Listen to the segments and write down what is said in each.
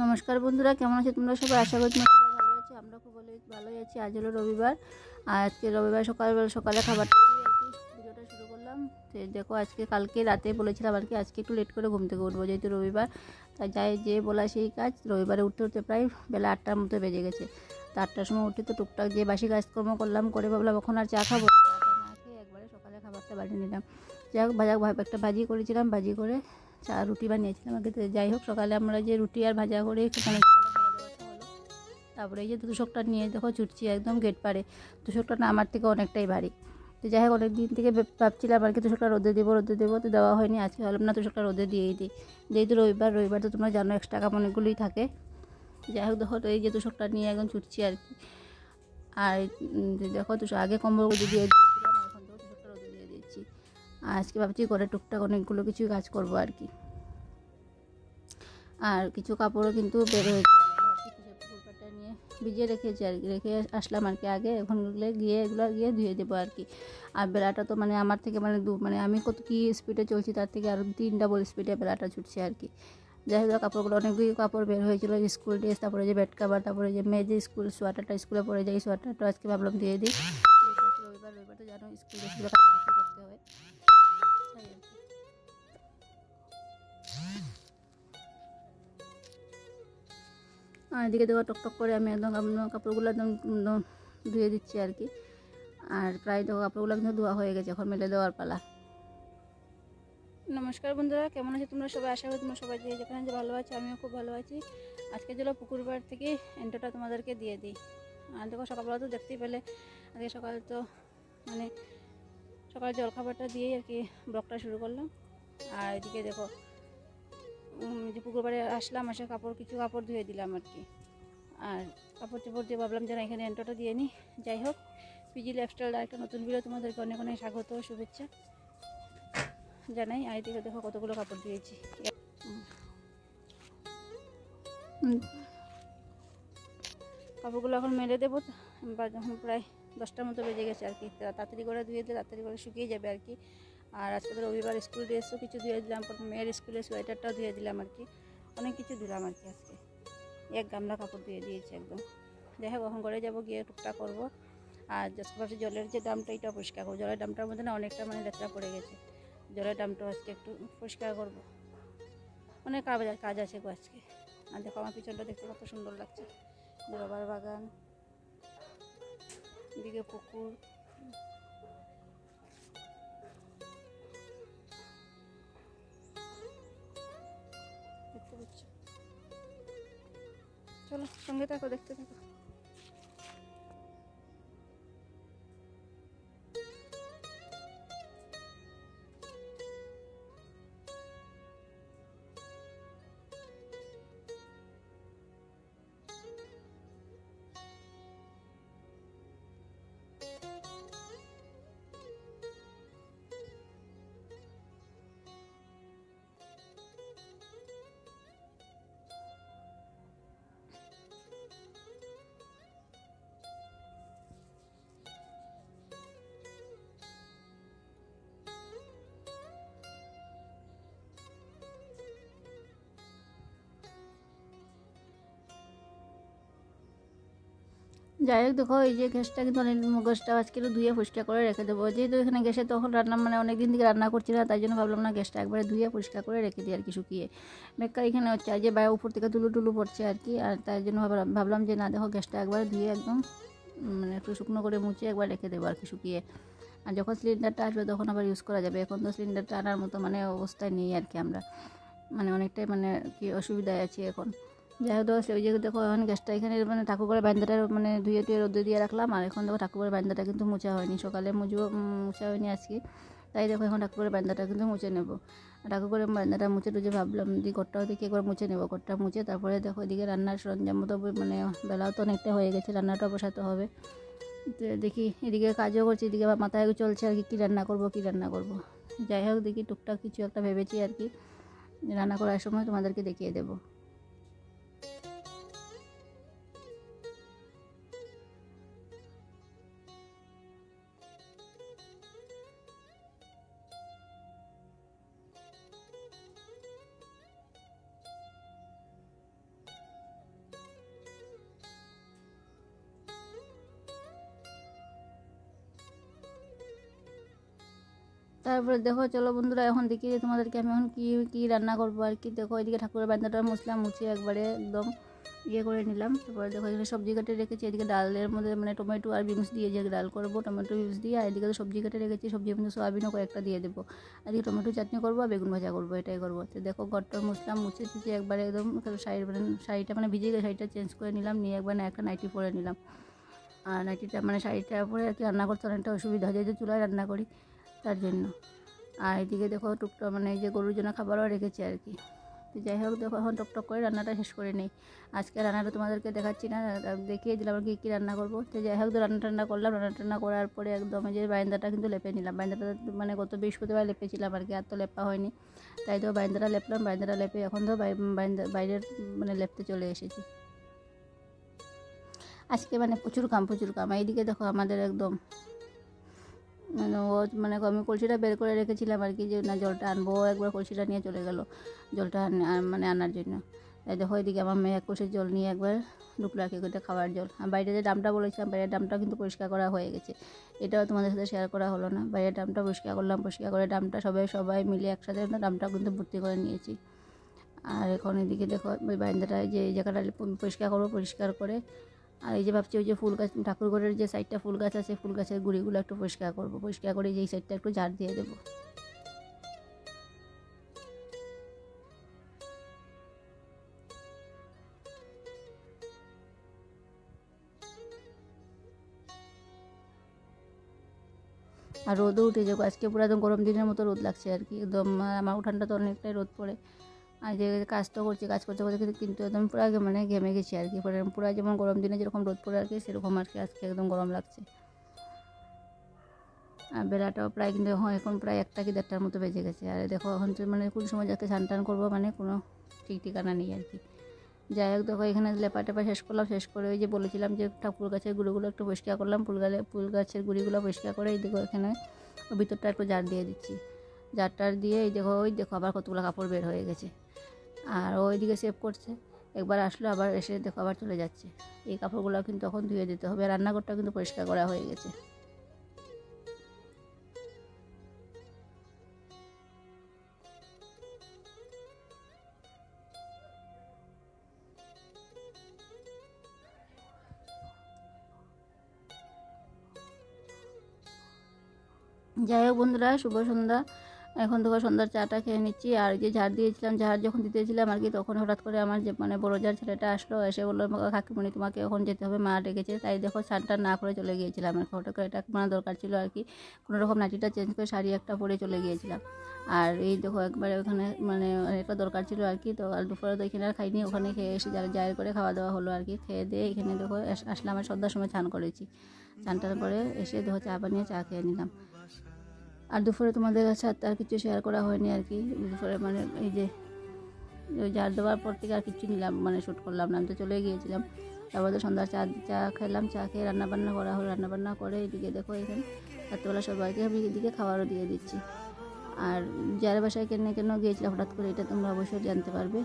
নমস্কার বন্ধুরা, কেমন আছো তোমরা সবাই? আশা করি তোমরা সবাই ভালো আছো। আমরা খুব ভালো ভালোই আছি। আজ হলো রবিবার। আজকে রবিবার সকালবেলা সকালে খাবারটা ভিডিওটা শুরু করলাম। তো দেখো, আজকে কালকে রাতে বলেছিলাম আর কি, আজকে একটু লেট করে ঘুম থেকে উঠবো যেহেতু রবিবার। তাই যাই যে বলা সেই কাজ। রবিবারে উঠতে উঠতে প্রায় বেলা আটটার মতো বেজে গেছে। তো আটটার সময় উঠে তো টুকটাক যে বাসি কাজকর্ম করলাম, করে ভাবলাম এখন আর চা খাব। চাটা না খেয়ে একবারে সকালে খাবারটা বানিয়ে নিলাম। যাই হোক ভাজা একটা ভাজি করেছিলাম। ভাজি করে চা, রুটি বানিয়েছিলাম আগে যাই হোক, সকালে আমরা যে রুটি আর ভাজা করে হলো। তারপরে এই যে তুষকটা নিয়ে দেখো ছুটছি একদম গেট পারে তুষকটা না, আমার থেকে অনেকটাই ভারী। তো যাই হোক অনেক দিন থেকে ভাবছিলাম আর কি তুষকটা রোদে দেবো রোদে দেবো, তো দেওয়া হয়নি। আজকে ভাবলাম, না তুষকটা রোদে দিয়েই দিই। যেহেতু রবিবার রবিবার তো তোমরা জানো এক্সট্রা কাপ অনেকগুলোই থাকে। যাই হোক, দেখো, তো এই যে তুষকটা নিয়ে একদম ছুটছি আর কি। আর দেখো তুষক আগে কম্বল দিয়ে দিয়েছিলাম। আজকে ভাবছি করে টুকটাক অনেকগুলো কিছু কাজ করব আর কি। আর কিছু কাপড়ও কিন্তু বের হয়েছে। নিয়ে ভিজিয়ে রেখেছি আর কি। রেখে আসলাম আর কি আগে। এখন গিয়ে এগুলো গিয়ে ধুয়ে দেবো আর কি। আর বেলাটা তো মানে আমার থেকে মানে দু মানে আমি কত কী স্পিডে চলছি তার থেকে আরও তিন ডাবল স্পিডে বেলাটা ছুটছে আর কি। যাই হোক, কাপড়গুলো অনেকগুলো কাপড় বের হয়েছিল স্কুল ড্রেস তারপরে যে বেড কাভার তারপরে যে মেয়ে স্কুল সোয়েটারটা স্কুলে পরে যায় এই সোয়েটারটা আজকে ভাবলাম দিয়ে দিই। রবিবার রবিবার তো জানো স্কুল আর এদিকে দেখো টকটক করে আমি একদম কাপড়গুলো একদম একদম ধুয়ে দিচ্ছি আর কি। আর প্রায় দেখো কাপড়গুলো কিন্তু ধোয়া হয়ে গেছে, এখন মেলে দেওয়ার পালা। নমস্কার বন্ধুরা, কেমন আছে তোমরা সবাই? আশা করি তোমরা সবাই যে যেখানে যে ভালো আছো, আমিও খুব ভালো আছি। আজকে যেন পুকুর পাড় থেকে এন্টোটা তোমাদেরকে দিয়ে দিই। আর দেখো সকালবেলা তো দেখতেই পেলে, আজকে সকালে তো মানে সকালে জলখাবারটা দিয়েই আর কি ব্লগটা শুরু করলাম। আর এদিকে দেখো যে পুকুর পাড়ে আসলাম আসে কাপড়, কিছু কাপড় ধুয়ে দিলাম আর কি। আর কাপড় চোপড় দিয়ে ভাবলাম যেন এখানে এন্টোটা দিয়ে নিই। যাই হোক পিজি লাইফস্টাইল একটা নতুন ভিডিও তোমাদেরকে অনেক অনেক স্বাগত শুভেচ্ছা জানাই। আর এদিকে দেখো কতগুলো কাপড় ধুয়েছি। কাপড়গুলো এখন মেলে দেবো। বা যখন প্রায় দশটার মতো বেজে গেছে আর কি। তাড়াতাড়ি করে ধুয়ে দিলে তাড়াতাড়ি করে শুকিয়ে যাবে আর কি। আর আজকে তো রবিবার স্কুল ড্রেসও কিছু ধুয়ে দিলাম, প্রথম মেয়ের স্কুলের সোয়েটারটাও ধুয়ে দিলাম আর কি। অনেক কিছু দিলাম আর কি আজকে। এক গামলা কাপড় ধুয়ে দিয়েছি একদম। হোক, এখন করে যাব, গিয়ে টুকটা করব। আর জাস্ট জলের যে দামটা, এটা পরিষ্কার করব। জলের দামটার মধ্যে না অনেকটা মানে লেতরা পড়ে গেছে। জলের দামটা আজকে একটু পরিষ্কার করব। অনেক কাজ কাজ আছে গো আজকে। আর দেখো, আমার পিছনটা দেখতে কত সুন্দর লাগছে। রবার বাগান, দিকে পুকুর। চলো সঙ্গে থাকো দেখতে থাকো। যাই হোক, দেখো, এই যে গ্যাসটা কিন্তু অনেক গ্যাসটা আজকে ধুয়ে পরিষ্কার করে রেখে দেবো। যেহেতু এখানে গ্যাসে তখন রান্না মানে অনেক দিন থেকে রান্না করছি না, তাই জন্য ভাবলাম না গ্যাসটা একবারে ধুয়ে পরিষ্কার করে রেখে দিই আর কি শুকিয়ে। বেকার এখানে হচ্ছে যে বাইরে উপর থেকে তুলু টুলু পড়ছে আর কি, আর তাই জন্য ভাবলাম যে না, দেখো, গ্যাসটা একবারে ধুয়ে একদম মানে একটু শুকনো করে মুছে একবার রেখে দেবো আর কি শুকিয়ে। আর যখন সিলিন্ডারটা আসবে তখন আবার ইউজ করা যাবে। এখন তো সিলিন্ডারটা আনার মতো মানে অবস্থায় নেই আর কি আমরা। মানে অনেকটাই মানে কি অসুবিধায় আছি এখন। যাই হোক দেখো ওই যে দেখো এখন গ্যাসটা এখানে মানে ঠাকুরঘরের বান্দাটা মানে ধুয়ে টুয়ে রোদে দিয়ে রাখলাম। আর এখন দেখো ঠাকুরঘরের বান্দাটা কিন্তু মোছা হয়নি। সকালে উম, মোছা হয়নি আজকে। তাই দেখো এখন ঠাকুরের বান্দাটা কিন্তু মুছে নেব। আর ঠাকুরের বান্দাটা মুছে টুছে ভাবলাম যে ঘরটাও দেখি একবার মুছে নেব। ঘরটা মুছে তারপরে দেখো এদিকে রান্নার সরঞ্জাম মতো মানে বেলাও তো অনেকটা হয়ে গেছে রান্নাটা বসাতে হবে। দেখি এদিকে কাজও করছি এদিকে আবার মাথায় চলছে আর কি কী রান্না করব কী রান্না করব। যাই হোক দেখি টুকটাক কিছু একটা ভেবেছি আর কি রান্না করার সময় তোমাদেরকে দেখিয়ে দেবো। তারপরে দেখো, চলো বন্ধুরা, এখন দেখি যে তোমাদেরকে আমি এখন কী কী রান্না করব আর কি। দেখো, এদিকে ঠাকুরের বান্দাটা মুছলাম, মুছে একবারে একদম ইয়ে করে নিলাম। তারপরে দেখো, এখানে সবজি কেটে রেখেছি। এদিকে ডালের মধ্যে মানে টমেটো আর বিনস দিয়ে যে ডাল করব, টমেটো বিনস দিয়ে। আর এদিকে তো সবজি কেটে রেখেছি সবজির মধ্যে সোয়াবিনও কয়েকটা দিয়ে দেবো। এদিকে টমেটো চাটনি করব আর বেগুন ভাজা করব, এটাই করব। তো দেখো, ঘরটা মুছলাম, মুছে টুচে একবারে একদম শাড়ি মানে শাড়িটা মানে ভিজে গেছে শাড়িটা চেঞ্জ করে নিলাম। নিয়ে একবার না একটা নাইটি পরে নিলাম। আর নাইটিটা মানে শাড়িটা পরে আর কি রান্না করতে অনেকটা অসুবিধা হয়, যেহেতু চুলায় রান্না করি। তার জন্য। আর এদিকে দেখো টুকটাক মানে এই যে গরুর জন্য খাবারও রেখেছি আর কি। তো যাই হোক দেখো এখন টকটক করে রান্নাটা শেষ করে নেই। আজকে রান্নাটা তোমাদেরকে দেখাচ্ছি না দেখিয়ে দিলাম আর কি কী রান্না করব। তো যাই হোক তো রান্না টান্না করলাম। রান্না টান্না করার পরে একদম এই যে বাইন্দাটা কিন্তু লেপে নিলাম। বাইন্দাটা মানে গত বৃহস্পতিবার লেপেছিলাম আর কি, আর তো লেপা হয়নি। তাই তো বাইন্দাটা লেপলাম। বাইন্দাটা লেপে এখন তো বাই- বাইরের মানে লেপতে চলে এসেছি। আজকে মানে প্রচুর কাম প্রচুর কাম এইদিকে দেখো আমাদের একদম মানে ও মানে আমি কলসিটা বের করে রেখেছিলাম আর কি যে, না, জলটা আনব। একবার কলসিটা নিয়ে চলে গেল, জলটা মানে আনার জন্য। তাই দেখো, এদিকে আমার মেয়ে এক কলসির জল নিয়ে একবার ঢুকলো আর কি ওইটা খাওয়ার জল। আর বাইরে যে ডামটা বলেছিলাম, বাইরের ডামটা কিন্তু পরিষ্কার করা হয়ে গেছে। এটাও তোমাদের সাথে শেয়ার করা হলো না। বাইরের ডামটা পরিষ্কার করলাম, পরিষ্কার করে ডামটা সবাই সবাই মিলে একসাথে ডামটা কিন্তু ভর্তি করে নিয়েছি। আর এখন এদিকে দেখো, ওই বাইন্দাটা যে, এই জায়গাটা পরিষ্কার করব, পরিষ্কার করে আর এই যে ভাবছি ওই যে ফুল গাছ, ঠাকুরঘরের যে সাইডটা ফুল গাছ আছে, ফুল গাছের গুঁড়িগুলো একটু পরিষ্কার করব। পরিষ্কার করে যেই সাইডটা একটু ঝাড় দিয়ে দেবো। আর রোদও উঠে যাব আজকে পুরো একদম গরম দিনের মতো রোদ লাগছে আর কি। একদম আমার উঠানটা তো অনেকটাই রোদ পড়ে। আর যে কাজটা করছি, কাজ করতে করতে কিন্তু- একদম পুরো মানে ঘেমে গেছি আর কি। পুরো পুরো যেমন গরম দিনে যেরকম রোদ পড়ে আর কি, সেরকম আর কি আজকে একদম গরম লাগছে। আর বেলাটাও প্রায় কিন্তু, হয়, এখন প্রায় একটা কি দেড়টার মতো বেজে গেছে। আর দেখো, এখন তো মানে কোন সময় যাতে স্নান টান করব মানে কোনো ঠিক ঠিকানা নেই আর কি। যাই হোক, দেখো, এখানে লেপা টেপা শেষ করলাম, শেষ করে ওই যে বলেছিলাম যে ঠাকুর গাছের গুঁড়োগুলো একটু পরিষ্কার করলাম, ফুল ফুল গাছের গুঁড়িগুলো পরিষ্কার করে এই দেখো এখানে ভিতরটা একটু জার দিয়ে দিচ্ছি। জারটার দিয়ে এই দেখো, ওই দেখো আবার কতগুলো কাপড় বের হয়ে গেছে। আর ওইদিকে সেভ করছে। একবার আসলো, আবার এসে দেখো আবার চলে যাচ্ছে। এই কাপড়গুলো কিন্তু তখন ধুয়ে দিতে হবে। রান্নাঘরটা কিন্তু পরিষ্কার করা হয়ে গেছে। যাই হোক বন্ধুরা, শুভ সন্ধ্যা। এখন তো সন্ধ্যার চাটা খেয়ে নিচ্ছি। আর যে ঝাড় দিয়েছিলাম, ঝাড় যখন দিতেছিলাম আর কি, তখন হঠাৎ করে আমার যে মানে বড় যার ছেলেটা আসলো, এসে বলল "মা- কাকিমণি, তোমাকে এখন যেতে হবে, মা ডেকেছে। তাই দেখো স্নানটা না করে চলে গিয়েছিলাম। আর হঠাৎ করে এটা মানে দরকার ছিল আর কি কোনো রকম নাটিটা চেঞ্জ করে শাড়ি একটা পরে চলে গিয়েছিলাম। আর এই দেখো একবারে ওখানে মানে একটা দরকার ছিল আর কি, তো আর দুপুরে তো এখানে আর খাইনি, ওখানে খেয়ে এসে যার জায়ের করে খাওয়া দাওয়া হলো আর কি। খেয়ে দিয়ে এখানে দেখো আস- আসলাম আর সন্ধ্যার সময় চান করেছি। চান টান করে এসে দেখো চা বানিয়ে চা খেয়ে নিলাম। আর দুপুরে তোমাদের সাথে আর কিছু শেয়ার করা হয়নি আর কি। দুপুরে মানে এই যে জার দেওয়ার পর থেকে আর কিছু নিলাম মানে শ্যুট করলাম না। তো চলে গিয়েছিলাম। তারপর তো সন্ধ্যার চা চা খেলাম, চা খেয়ে রান্নাবান্না করা হলো। রান্নাবান্না করে এদিকে দেখো এখানে রাত্রেবেলা সবাইকে আমি এদিকে খাবারও দিয়ে দিচ্ছি। আর যার বাসায় কেন কেন গিয়েছিলাম হঠাৎ করে এটা তোমরা অবশ্যই জানতে পারবে।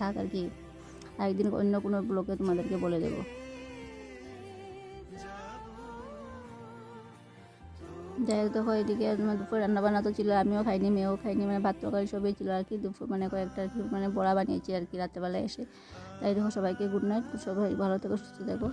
থাক আর কি, একদিন অন্য কোনো ব্লগে তোমাদেরকে বলে দেবো। যাই হোক দেখো, এদিকে দুপুরে রান্না বান্না তো ছিল, আমিও খাইনি, মেয়েও খাইনি মানে ভাত তরকারি সবই ছিল আর কি, দুপুর মানে কয়েকটা আর কি মানে বড়া বানিয়েছি আর কি রাত্রেবেলায় এসে। তাই দেখো সবাইকে গুড নাইট সবাই ভালো থেকো, সুস্থ থেকো।